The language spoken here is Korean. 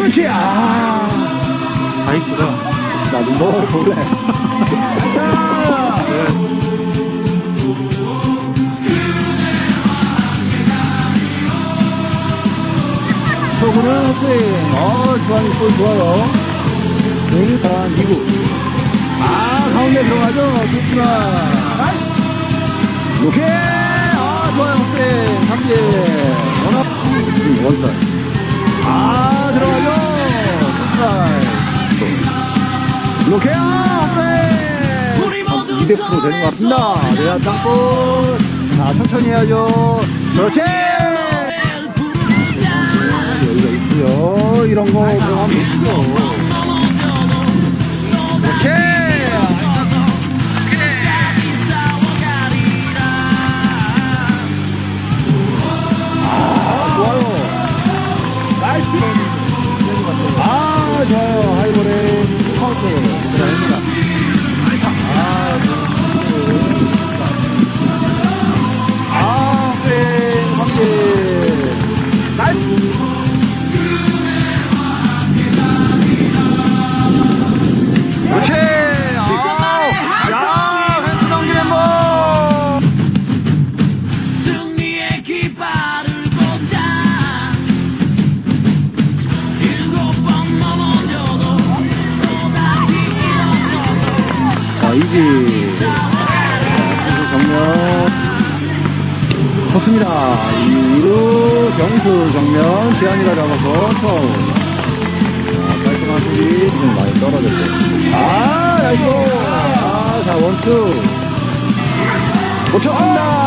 그렇지. 아. 다 이쁘다. 나도 뭐 볼래. 초구는 스윙. 어, 주한이 볼 좋아요. 스윙 단 2구. 아, 가운데 들어가죠. 좋구나. 오케이. 아, 좋아요. 스윙. 삼진. 원업. 음, 원스 오케이. 아, 스윙. 우리 모두 200% 되는 것 같습니다. 내야 땅볼. 자, 천천히 해야죠. 그렇지! 여기가 있고요 이런 거. 그렇지! 아, 좋아요. 나이스! 아, 좋아요. 아, 좋습니다. 아, 네. 나이스! 이지. 정면. 좋습니다. 2루 경수 정면. 지한이가 잡아서 처음. 자, 깔끔한 수비. 좀 많이 떨어졌어요. 아, 나이스. 아, 자, 원투. 놓쳤습니다.